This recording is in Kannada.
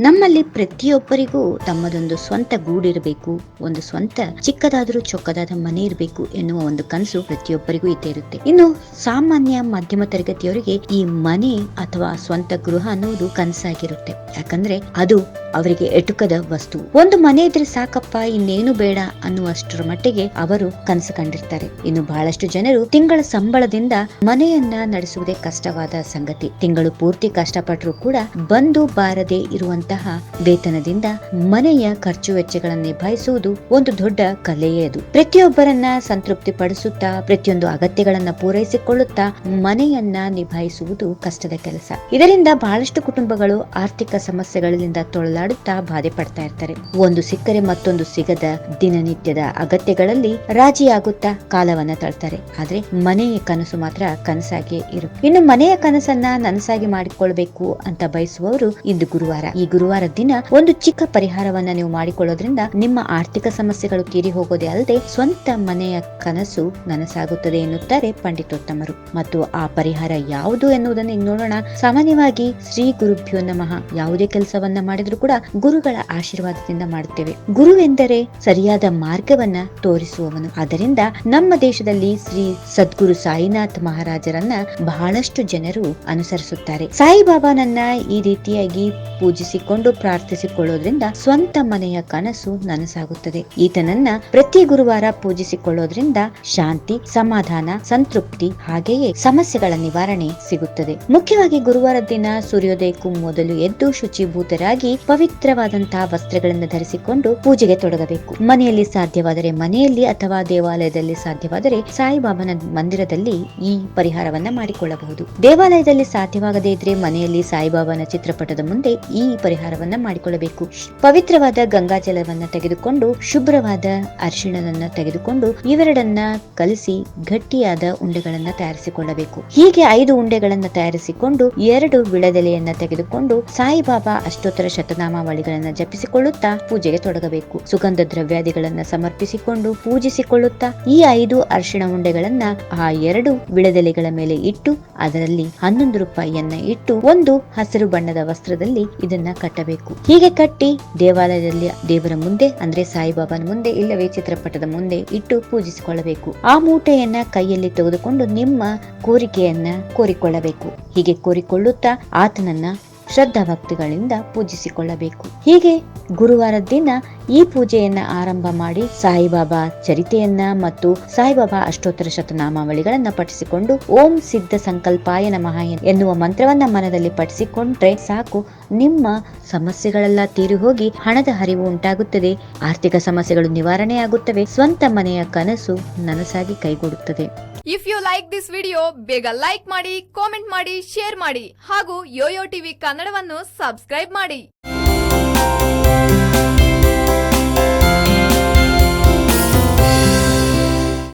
ನಮ್ಮಲ್ಲಿ ಪ್ರತಿಯೊಬ್ಬರಿಗೂ ತಮ್ಮದೊಂದು ಸ್ವಂತ ಗೂಡಿರಬೇಕು, ಒಂದು ಸ್ವಂತ ಚಿಕ್ಕದಾದರೂ ಚೊಕ್ಕದಾದ ಮನೆ ಇರಬೇಕು ಎನ್ನುವ ಒಂದು ಕನಸು ಪ್ರತಿಯೊಬ್ಬರಿಗೂ ಇದ್ದೇ ಇರುತ್ತೆ. ಇನ್ನು ಸಾಮಾನ್ಯ ಮಧ್ಯಮ ತರಗತಿಯವರಿಗೆ ಈ ಮನೆ ಅಥವಾ ಸ್ವಂತ ಗೃಹ ಅನ್ನೋದು ಕನಸಾಗಿರುತ್ತೆ. ಯಾಕಂದ್ರೆ ಅದು ಅವರಿಗೆ ಎಟುಕದ ವಸ್ತು. ಒಂದು ಮನೆ ಇದ್ರೆ ಸಾಕಪ್ಪ, ಇನ್ನೇನು ಬೇಡ ಅನ್ನುವಷ್ಟರ ಮಟ್ಟಿಗೆ ಅವರು ಕನಸು ಕಂಡಿರ್ತಾರೆ. ಇನ್ನು ಬಹಳಷ್ಟು ಜನರು ತಿಂಗಳ ಸಂಬಳದಿಂದ ಮನೆಯನ್ನ ನಡೆಸುವುದೇ ಕಷ್ಟವಾದ ಸಂಗತಿ. ತಿಂಗಳು ಪೂರ್ತಿ ಕಷ್ಟಪಟ್ಟರೂ ಕೂಡ ಬಂದು ಬಾರದೆ ಇರುವಂತಹ ವೇತನದಿಂದ ಮನೆಯ ಖರ್ಚು ವೆಚ್ಚಗಳನ್ನು ನಿಭಾಯಿಸುವುದು ಒಂದು ದೊಡ್ಡ ಕಲೆಯೇ ಅದು. ಪ್ರತಿಯೊಬ್ಬರನ್ನ ಸಂತೃಪ್ತಿ ಪಡಿಸುತ್ತಾ ಪ್ರತಿಯೊಂದು ಅಗತ್ಯಗಳನ್ನ ಪೂರೈಸಿಕೊಳ್ಳುತ್ತಾ ಮನೆಯನ್ನ ನಿಭಾಯಿಸುವುದು ಕಷ್ಟದ ಕೆಲಸ. ಇದರಿಂದ ಬಹಳಷ್ಟು ಕುಟುಂಬಗಳು ಆರ್ಥಿಕ ಸಮಸ್ಯೆಗಳಿಂದ ತೊಳಲಾಡುತ್ತಾ ಬಾಧೆ ಪಡ್ತಾ ಇರ್ತಾರೆ. ಒಂದು ಸಿಕ್ಕರೆ ಮತ್ತೊಂದು ಸಿಗದ ದಿನನಿತ್ಯದ ಅಗತ್ಯಗಳಲ್ಲಿ ರಾಜಿಯಾಗುತ್ತಾ ಕಾಲವನ್ನ ತಳ್ತಾರೆ. ಆದ್ರೆ ಮನೆಯ ಕನಸು ಮಾತ್ರ ಕನಸಾಗಿಯೇ ಇರು. ಇನ್ನು ಮನೆಯ ಕನಸನ್ನ ನನಸಾಗಿ ಮಾಡಿಕೊಳ್ಬೇಕು ಅಂತ ಬಯಸುವವರು ಇಂದು ಗುರುವಾರ. ಈ ಗುರುವಾರ ದಿನ ಒಂದು ಚಿಕ್ಕ ಪರಿಹಾರವನ್ನ ನೀವು ಮಾಡಿಕೊಳ್ಳೋದ್ರಿಂದ ನಿಮ್ಮ ಆರ್ಥಿಕ ಸಮಸ್ಯೆಗಳು ತೀರಿ ಹೋಗೋದೇ ಅಲ್ಲದೆ ಸ್ವಂತ ಮನೆಯ ಕನಸು ನನಸಾಗುತ್ತದೆ ಎನ್ನುತ್ತಾರೆ ಪಂಡಿತೋತ್ತಮರು. ಮತ್ತು ಆ ಪರಿಹಾರ ಯಾವುದು ಎನ್ನುವುದನ್ನು ಈಗ ನೋಡೋಣ. ಸಾಮಾನ್ಯವಾಗಿ ಶ್ರೀ ಗುರುಭ್ಯೋ ನಮಃ. ಯಾವುದೇ ಕೆಲಸವನ್ನ ಮಾಡಿದ್ರು ಕೂಡ ಗುರುಗಳ ಆಶೀರ್ವಾದದಿಂದ ಮಾಡುತ್ತೇವೆ. ಗುರುವೆಂದರೆ ಸರಿಯಾದ ಮಾರ್ಗವನ್ನ ತೋರಿಸುವವನು. ಆದ್ದರಿಂದ ನಮ್ಮ ದೇಶದಲ್ಲಿ ಶ್ರೀ ಸದ್ಗುರು ಸಾಯಿನಾಥ್ ಮಹಾರಾಜರನ್ನ ಬಹಳಷ್ಟು ಜನರು ಅನುಸರಿಸುತ್ತಾರೆ. ಸಾಯಿಬಾಬಾನನ್ನ ಈ ರೀತಿಯಾಗಿ ಪೂಜಿಸಿಕೊಂಡು ಪ್ರಾರ್ಥಿಸಿಕೊಳ್ಳೋದ್ರಿಂದ ಸ್ವಂತ ಮನೆಯ ಕನಸು ನನಸಾಗುತ್ತದೆ. ಈತನನ್ನ ಪ್ರತಿ ಗುರುವಾರ ಪೂಜಿಸಿಕೊಳ್ಳೋದ್ರಿಂದ ಶಾಂತಿ, ಸಮಾಧಾನ, ಸಂತೃಪ್ತಿ ಹಾಗೆಯೇ ಸಮಸ್ಯೆಗಳ ನಿವಾರಣೆ ಸಿಗುತ್ತದೆ. ಮುಖ್ಯವಾಗಿ ಗುರುವಾರ ದಿನ ಸೂರ್ಯೋದಯಕ್ಕೂ ಮೊದಲು ಎದ್ದು ಶುಚಿಭೂತರಾಗಿ ಪವಿತ್ರವಾದಂತಹ ವಸ್ತ್ರಗಳನ್ನು ಧರಿಸಿಕೊಂಡು ಪೂಜೆಗೆ ತೊಡಗಬೇಕು. ಮನೆಯಲ್ಲಿ ಸಾಧ್ಯವಾದರೆ ಮನೆಯಲ್ಲಿ ಅಥವಾ ದೇವಾಲಯದಲ್ಲಿ ಸಾಧ್ಯವಾದರೆ ಸಾಯಿಬಾಬನ ಮಂದಿರದಲ್ಲಿ ಈ ಪರಿಹಾರವನ್ನ ಮಾಡಿಕೊಳ್ಳಬಹುದು. ದೇವಾಲಯದಲ್ಲಿ ಸಾಧ್ಯವಾಗದೇ ಇದ್ರೆ ಮನೆಯಲ್ಲಿ ಸಾಯಿಬಾಬನ ಚಿತ್ರಪಟದ ಮುಂದೆ ಈ ಪರಿಹಾರವನ್ನ ಮಾಡಿಕೊಳ್ಳಬೇಕು. ಪವಿತ್ರವಾದ ಗಂಗಾಜಲವನ್ನ ತೆಗೆದುಕೊಂಡು, ಶುಭ್ರವಾದ ಅರಿಶಿಣವನ್ನ ತೆಗೆದುಕೊಂಡು ಇವೆರಡನ್ನ ಕಲಿಸಿ ಗಟ್ಟಿಯಾದ ಉಂಡೆಗಳನ್ನ ತಯಾರಿಸಿಕೊಳ್ಳಬೇಕು. ಹೀಗೆ ಐದು ಉಂಡೆಗಳನ್ನ ತಯಾರಿಸಿಕೊಂಡು, ಎರಡು ವಿಳದೆಲೆಯನ್ನ ತೆಗೆದುಕೊಂಡು ಸಾಯಿಬಾಬಾ ಅಷ್ಟೋತ್ತರ ಶತನಾಮಾವಳಿಗಳನ್ನ ಜಪಿಸಿಕೊಳ್ಳುತ್ತಾ ಪೂಜೆಗೆ ತೊಡಗಬೇಕು. ಸುಗಂಧ ದ್ರವ್ಯಾದಿಗಳನ್ನ ಸಮರ್ಪಿಸಿಕೊಂಡು ಪೂಜಿಸಿಕೊಳ್ಳುತ್ತಾ ಈ ಐದು ಅರಿಶಿಣ ಉಂಡೆಗಳನ್ನ ಆ ಎರಡು ವಿಳದೆಲೆಗಳ ಮೇಲೆ ಇಟ್ಟು, ಅದರಲ್ಲಿ ಹನ್ನೊಂದು ರೂಪಾಯಿಯನ್ನ ಇಟ್ಟು, ಒಂದು ಹಸಿರು ಬಣ್ಣದ ವಸ್ತ್ರದಲ್ಲಿ ಇದನ್ನ ಕಟ್ಟಬೇಕು. ಹೀಗೆ ಕಟ್ಟಿ ದೇವಾಲಯದಲ್ಲಿ ದೇವರ ಮುಂದೆ, ಅಂದ್ರೆ ಸಾಯಿಬಾಬಾನ ಮುಂದೆ, ಇಲ್ಲವೇ ಚಿತ್ರಪಟದ ಮುಂದೆ ಇಟ್ಟು ಪೂಜಿಸಿಕೊಳ್ಳಬೇಕು. ಆ ಮೂಟೆಯನ್ನ ಕೈಯಲ್ಲಿ ತೆಗೆದುಕೊಂಡು ನಿಮ್ಮ ಕೋರಿಕೆಯನ್ನ ಕೋರಿಕೊಳ್ಳಬೇಕು. ಹೀಗೆ ಕೋರಿಕೊಳ್ಳುತ್ತಾ ಆತನನ್ನ ಶ್ರದ್ಧಾ ಭಕ್ತಿಗಳಿಂದ ಪೂಜಿಸಿಕೊಳ್ಳಬೇಕು. ಹೀಗೆ ಗುರುವಾರ ದಿನ ಈ ಪೂಜೆಯನ್ನ ಆರಂಭ ಮಾಡಿ ಸಾಯಿಬಾಬಾ ಚರಿತೆಯನ್ನ ಮತ್ತು ಸಾಯಿಬಾಬಾ ಅಷ್ಟೋತ್ತರ ಶತನಾಮಾವಳಿಗಳನ್ನ ಪಠಿಸಿಕೊಂಡು ಓಂ ಸಿದ್ಧ ಸಂಕಲ್ಪಾಯ ನಮಃ ಎನ್ನುವ ಮಂತ್ರವನ್ನ ಮನದಲ್ಲಿ ಪಠಿಸಿಕೊಂಡ್ರೆ ಸಾಕು. ನಿಮ್ಮ ಸಮಸ್ಯೆಗಳೆಲ್ಲ ತೀರಿ ಹೋಗಿ ಹಣದ ಹರಿವು ಉಂಟಾಗುತ್ತದೆ. ಆರ್ಥಿಕ ಸಮಸ್ಯೆಗಳು ನಿವಾರಣೆಯಾಗುತ್ತವೆ ಸ್ವಂತ ಮನೆಯ ಕನಸು ನನಸಾಗಿ ಕೈಗೂಡುತ್ತದೆ. If you like this video ಬೇಗ ಲೈಕ್ ಮಾಡಿ ಕಾಮೆಂಟ್ ಮಾಡಿ ಶೇರ್ ಮಾಡಿ ಹಾಗೂ ಯೋಯೋ ಟಿವಿ ಕನ್ನಡವನ್ನು ಸಬ್ಸ್ಕ್ರೈಬ್ ಮಾಡಿ.